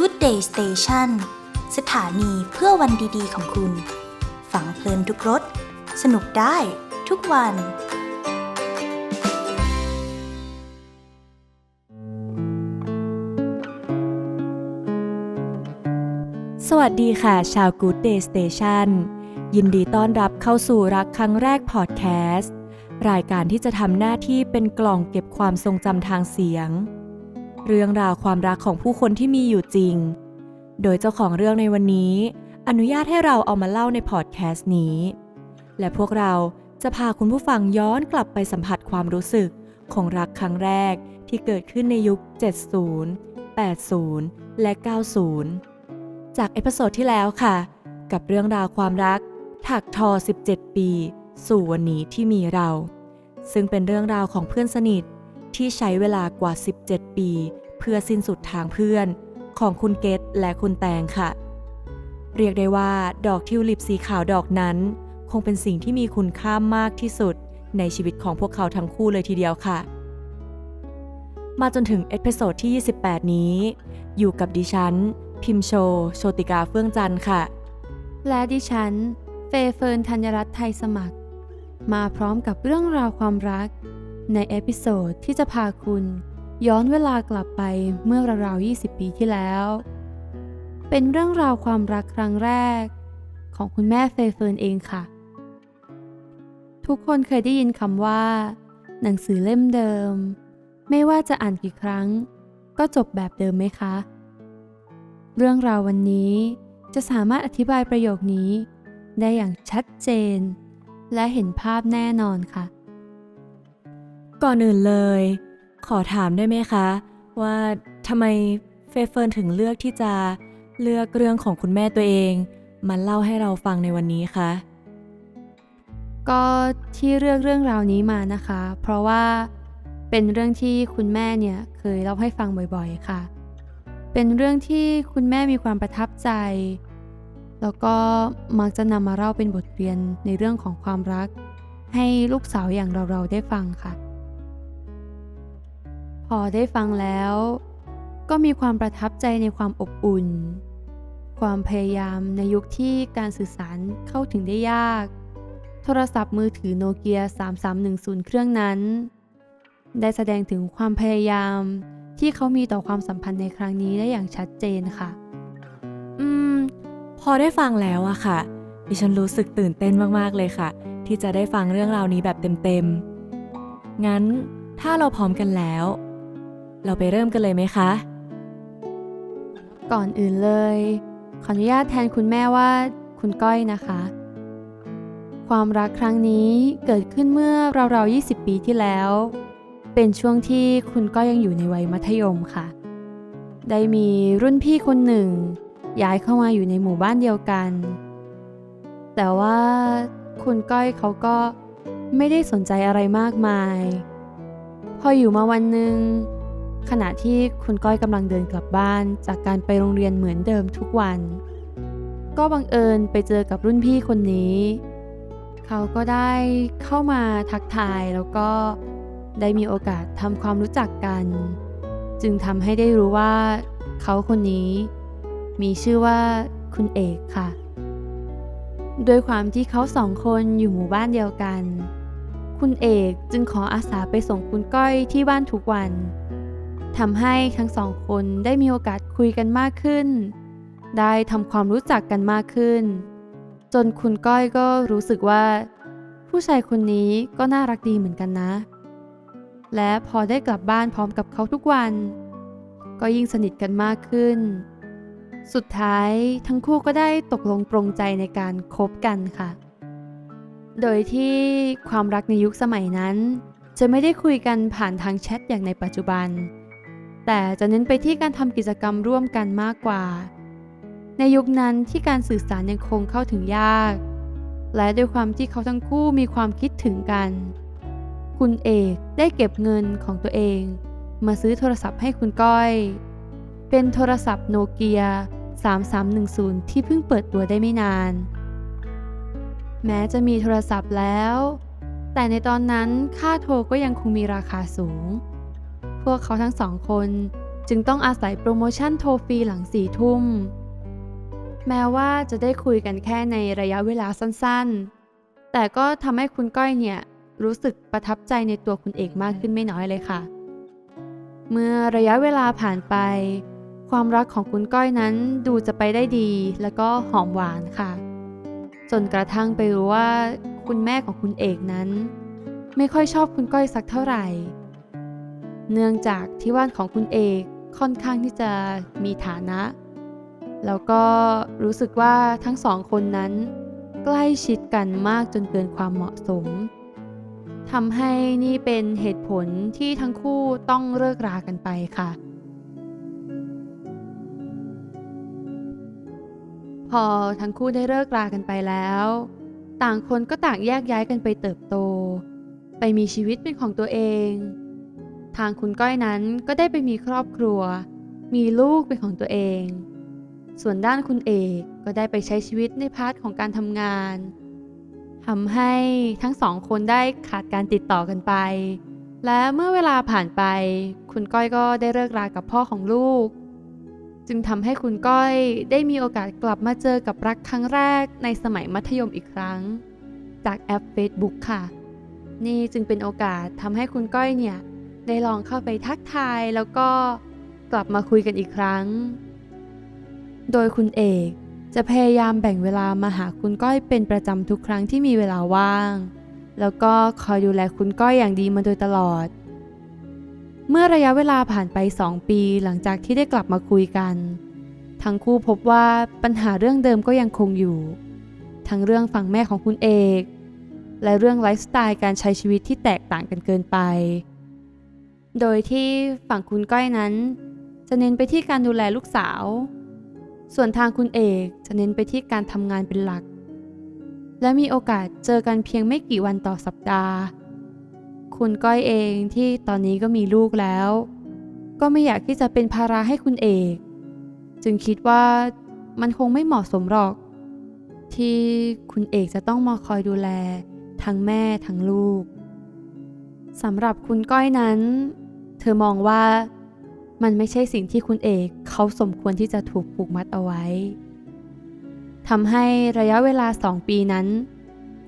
Good Day Station สถานีเพื่อวันดีๆของคุณฟังเพลินทุกรถ สนุกได้ทุกวัน สวัสดีค่ะ ชาว Good Day Station ยินดีต้อนรับเข้าสู่รักครั้งแรกพอดแคสต์ รายการที่จะทำหน้าที่เป็นกล่องเก็บความทรงจำทางเสียง เรื่องราวความรักของผู้คนที่มีอยู่จริง โดยเจ้าของเรื่องในวันนี้ อนุญาตให้เราเอามาเล่าในพอดแคสต์นี้ และพวกเราจะพาคุณผู้ฟังย้อนกลับไปสัมผัสความรู้สึกของรักครั้งแรกที่เกิดขึ้นในยุค 70 80 และ 90 จากเอพิโซดที่แล้วค่ะ กับเรื่องราวความรักถักทอ 17 ปี สู่วันนี้ที่มีเรา ซึ่งเป็นเรื่องราวของเพื่อนสนิทที่ใช้เวลากว่า 17 ปี เพื่อสิ้นสุดทางเพื่อนของคุณเกตและคุณแตงค่ะ เรียกได้ว่าดอกทิวลิปสีขาวดอกนั้น คงเป็นสิ่งที่มีคุณค่ามากที่สุดในชีวิตของพวกเขาทั้งคู่เลยทีเดียวค่ะ มาจนถึงเอพิโซดที่ 28 นี้ อยู่กับดิฉัน พิมโช โชติกาเฟื่องจันทร์ค่ะ และดิฉัน เฟย์เฟิร์นธัญรัตน์ไทยสมัคร มาพร้อมกับเรื่องราวความรัก ในเอพิโซดที่จะพาคุณ ย้อนเวลากลับไปเมื่อราวๆ20 ปีที่แล้ว เป็นเรื่องราวความรักครั้งแรก ของคุณแม่เฟยเฟิร์นเองค่ะ ทุกคนเคยได้ยินคำว่า หนังสือเล่มเดิม ไม่ว่าจะอ่านกี่ครั้ง ก็จบแบบเดิมไหมคะ เรื่องราววันนี้จะสามารถอธิบายประโยคนี้ ได้อย่างชัดเจน และเห็นภาพแน่นอนค่ะ ก่อนอื่นเลย ขอถามได้ไหมคะ ว่าทำไมเฟเฟิร์นถึงเลือกที่จะเลือกเรื่องของคุณแม่ตัวเอง มาเล่าให้เราฟังในวันนี้คะก็ที่เลือกเรื่องราวนี้มานะคะ เพราะว่าเป็นเรื่องที่คุณแม่เนี่ยเคยเล่าให้ฟังบ่อยๆค่ะ เป็นเรื่องที่คุณแม่มีความประทับใจ แล้วก็มักจะนำมาเล่าเป็นบทเรียนในเรื่องของความรัก ให้ลูกสาวอย่างเราๆได้ฟังค่ะ อได้ฟังแล้ว ก็มีความประทับใจในความอบอุ่น ความพยายามในยุคที่การสื่อสารเข้าถึงได้ยาก โทรศัพท์มือถือโนเกีย 3310 เครื่องนั้น ได้แสดงถึงความพยายามที่เขามีต่อความสัมพันธ์ในครั้งนี้ได้อย่างชัดเจนค่ะ อืม พอได้ฟังแล้วอะค่ะ ดิฉันรู้สึกตื่นเต้นมากๆเลยค่ะ ที่จะได้ฟังเรื่องราวนี้แบบเต็มๆ งั้นถ้าเราพร้อมกันแล้ว เราไปเริ่มกันเลยไหมคะ ก่อนอื่นเลย ขออนุญาตแทนคุณแม่ว่าคุณก้อยนะคะ ความรักครั้งนี้เกิดขึ้นเมื่อราวๆ 20 ปีที่แล้ว เป็นช่วงที่คุณก้อยยังอยู่ในวัยมัธยมค่ะ ได้มีรุ่นพี่คนหนึ่ง ย้ายเข้ามาอยู่ในหมู่บ้านเดียวกัน แต่ว่าคุณก้อยเขาก็ไม่ได้สนใจอะไรมากมาย พออยู่มาวันหนึ่ง ขณะที่คุณก้อยกำลังเดินกลับบ้านจากการไปโรงเรียนเหมือนเดิมทุกวัน ก็บังเอิญไปเจอกับรุ่นพี่คนนี้ เขาก็ได้เข้ามาทักทายแล้วก็ได้มีโอกาสทำความรู้จักกัน จึงทำให้ได้รู้ว่า เขาคนนี้ มีชื่อว่าคุณเอกค่ะโดยความที่เขาสองคนอยู่หมู่บ้านเดียวกัน คุณเอกจึงขออาสาไปส่งคุณก้อยที่บ้านทุกวัน ทำให้ทั้งสองคนได้มีโอกาสคุยกันมากขึ้น ได้ทำความรู้จักกันมากขึ้น จนคุณก้อยก็รู้สึกว่า ผู้ชายคนนี้ก็น่ารักดีเหมือนกันนะ และพอได้กลับบ้านพร้อมกับเขาทุกวัน ก็ยิ่งสนิทกันมากขึ้น สุดท้ายทั้งคู่ก็ได้ตกลงปรงใจในการคบกันค่ะ โดยที่ความรักในยุคสมัยนั้น จะไม่ได้คุยกันผ่านทางแชทอย่างในปัจจุบัน แต่จะเน้นไปที่การทำกิจกรรมร่วมกันมากกว่า ในยุคนั้นที่การสื่อสารยังคงเข้าถึงยาก และด้วยความที่เขาทั้งคู่มีความคิดถึงกัน คุณเอกได้เก็บเงินของตัวเอง มาซื้อโทรศัพท์ให้คุณก้อย เป็นโทรศัพท์โนเกีย 3310 ที่เพิ่งเปิดตัวได้ไม่นาน แม้จะมีโทรศัพท์แล้ว แต่ในตอนนั้นค่าโทรก็ยังคงมีราคาสูง พวกเขาทั้งสองคน จึงต้องอาศัยโปรโมชั่นโทรฟรีหลังสี่ทุ่ม แม้ว่าจะได้คุยกันแค่ในระยะเวลาสั้นๆ แต่ก็ทำให้คุณก้อยเนี่ย รู้สึกประทับใจในตัวคุณเอกมากขึ้นไม่น้อยเลยค่ะ เมื่อระยะเวลาผ่านไป ความรักของคุณก้อยนั้นดูจะไปได้ดี แล้วก็หอมหวานค่ะ จนกระทั่งไปรู้ว่าคุณแม่ของคุณเอกนั้น ไม่ค่อยชอบคุณก้อยสักเท่าไหร่ เนื่องจากที่บ้านของคุณเอกค่อนข้างที่จะมีฐานะ แล้วก็รู้สึกว่าทั้งสองคนนั้น ใกล้ชิดกันมากจนเกินความเหมาะสมทำให้นี่เป็นเหตุผลที่ทั้งคู่ต้องเลิกรากันไปค่ะ พอทั้งคู่ได้เลิกรากันไปแล้ว ต่างคนก็ต่างแยกย้ายกันไปเติบโต ไปมีชีวิตเป็นของตัวเอง ทางคุณก้อยนั้นก็ได้ไปมีครอบครัว มีลูกเป็นของตัวเอง ส่วนด้านคุณเอกก็ได้ไปใช้ชีวิตในพาร์ทของการทำงานทำให้ทั้งสองคนได้ขาดการติดต่อกันไป และเมื่อเวลาผ่านไป คุณก้อยก็ได้เลิกรากับพ่อของลูก จึงทำให้คุณก้อยได้มีโอกาสกลับมาเจอกับรักครั้งแรกในสมัยมัธยมอีกครั้ง จากแอป Facebook ค่ะ นี่จึงเป็นโอกาสทำให้คุณก้อยเนี่ย ได้ลองเข้าไปทักทายแล้วก็กลับมาคุยกันอีกครั้ง โดยคุณเอกจะพยายามแบ่งเวลามาหาคุณก้อยเป็นประจำทุกครั้งที่มีเวลาว่าง แล้วก็คอยดูแลคุณก้อยอย่างดีมาโดยตลอด เมื่อระยะเวลาผ่านไป 2 ปีหลังจากที่ได้กลับมาคุยกัน ทั้งคู่พบว่าปัญหาเรื่องเดิมก็ยังคงอยู่ ทั้งเรื่องฝั่งแม่ของคุณเอก และเรื่องไลฟ์สไตล์การใช้ชีวิตที่แตกต่างกันเกินไป โดยที่ฝั่งคุณก้อยนั้น จะเน้นไปที่การดูแลลูกสาว ส่วนทางคุณเอกจะเน้นไปที่การทำงานเป็นหลัก และมีโอกาสเจอกันเพียงไม่กี่วันต่อสัปดาห์ คุณก้อยเองที่ตอนนี้ก็มีลูกแล้ว ก็ไม่อยากที่จะเป็นภาระให้คุณเอก จึงคิดว่ามันคงไม่เหมาะสมหรอก ที่คุณเอกจะต้องมาคอยดูแล ทั้งแม่ทั้งลูกสำหรับคุณก้อยนั้น เธอมองว่ามันไม่ใช่สิ่งที่คุณเอกเขาสมควรที่จะถูกผูกมัดเอาไว้ทำให้ระยะเวลาสองปีนั้น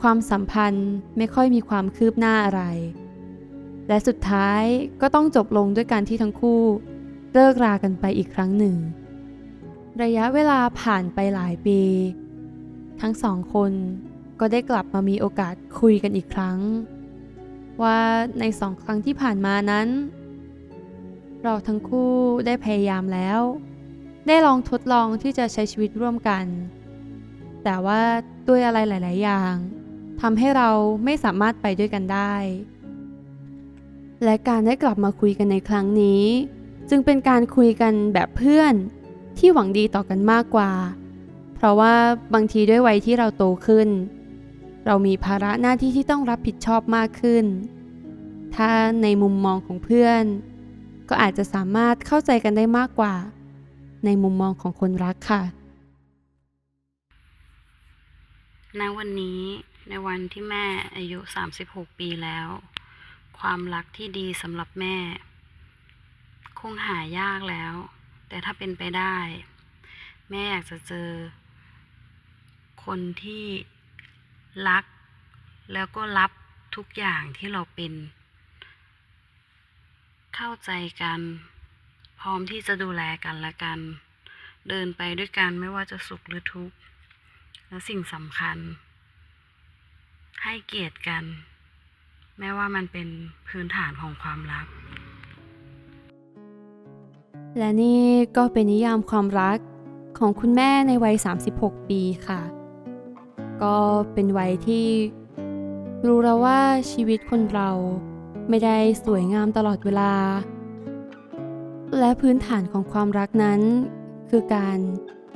ความสัมพันธ์ไม่ค่อยมีความคืบหน้าอะไร และสุดท้ายก็ต้องจบลงด้วยการที่ทั้งคู่เลิกรากันไปอีกครั้งหนึ่ง ระยะเวลาผ่านไปหลายปี ทั้งสองคนก็ได้กลับมามีโอกาสคุยกันอีกครั้ง ว่าในสองครั้งที่ผ่านมานั้น เราทั้งคู่ได้พยายามแล้ว ได้ลองทดลองที่จะใช้ชีวิตร่วมกัน แต่ว่าด้วยอะไรหลาย ๆ อย่างทำให้เราไม่สามารถไปด้วยกันได้ และการได้กลับมาคุยกันในครั้งนี้ จึงเป็นการคุยกันแบบเพื่อนที่หวังดีต่อกันมากกว่า เพราะว่าบางทีด้วยวัยที่เราโตขึ้น เรามีภาระหน้าที่ที่ต้องรับผิดชอบมากขึ้น ถ้าในมุมมองของเพื่อน ก็อาจจะสามารถเข้าใจกันได้มากกว่า ในมุมมองของคนรักค่ะ ณ วันนี้ในวันที่แม่อายุ 36 ปีแล้ว ความรักที่ดีสำหรับแม่ คงหายากแล้ว แต่ถ้าเป็นไปได้ แม่อยากจะเจอ คนที่รักแล้วก็รับทุกอย่างที่เราเป็น เข้าใจกัน พร้อมที่จะดูแลกันและกัน เดินไปด้วยกันไม่ว่าจะสุขหรือทุกข์ และสิ่งสำคัญ ให้เกียรติกัน แม้ว่ามันเป็นพื้นฐานของความรัก และนี่ก็เป็นนิยามความรักของคุณแม่ในวัย 36 ปีค่ะ ก็เป็นวัยที่รู้แล้วว่าชีวิตคนเรา ไม่ได้สวยงามตลอดเวลา และพื้นฐานของความรักนั้น คือการ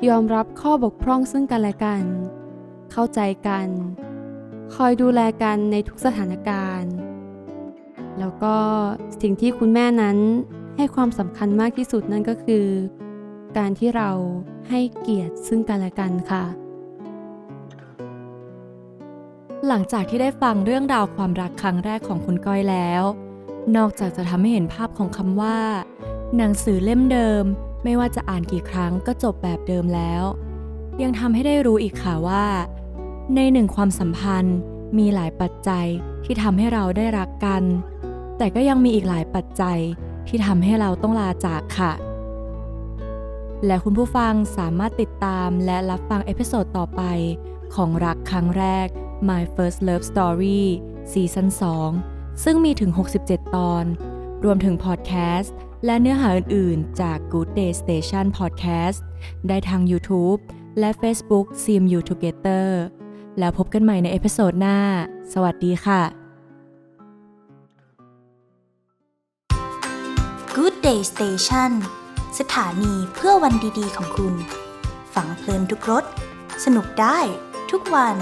ยอมรับข้อบกพร่องซึ่งกันและกัน เข้าใจกัน คอยดูแลกันในทุกสถานการณ์ แล้วก็สิ่งที่คุณแม่นั้นให้ความสำคัญมากที่สุดนั่นก็คือ การที่เราให้เกียรติซึ่งกันและกันค่ะ หลังจากที่ได้ฟังเรื่องราวความรักครั้งแรกของคุณก้อยแล้ว นอกจากจะทำให้เห็นภาพของคำว่า หนังสือเล่มเดิม ไม่ว่าจะอ่านกี่ครั้งก็จบแบบเดิมแล้ว ยังทำให้ได้รู้อีกค่ะว่า ในหนึ่งความสัมพันธ์มีหลายปัจจัยที่ทำให้เราได้รักกัน แต่ก็ยังมีอีกหลายปัจจัยที่ทำให้เราต้องลาจากค่ะและคุณผู้ฟังสามารถติดตามและรับฟังเอพิโซดต่อไปของรักครั้งแรก My First Love Story ซีซั่น2 ซึ่งมีถึง 67 ตอน รวมถึงพอดแคสต์และเนื้อหาอื่น ๆ จาก Good Day Station Podcast ได้ทาง YouTube และ Facebook s e m You Together แล้วพบกันใหม่ในเอพิโซดหน้า สวัสดีค่ะ Good Day Station สถานีเพื่อวันดี ๆ ของคุณฟังเพลินทุกรส สนุกได้ทุกวัน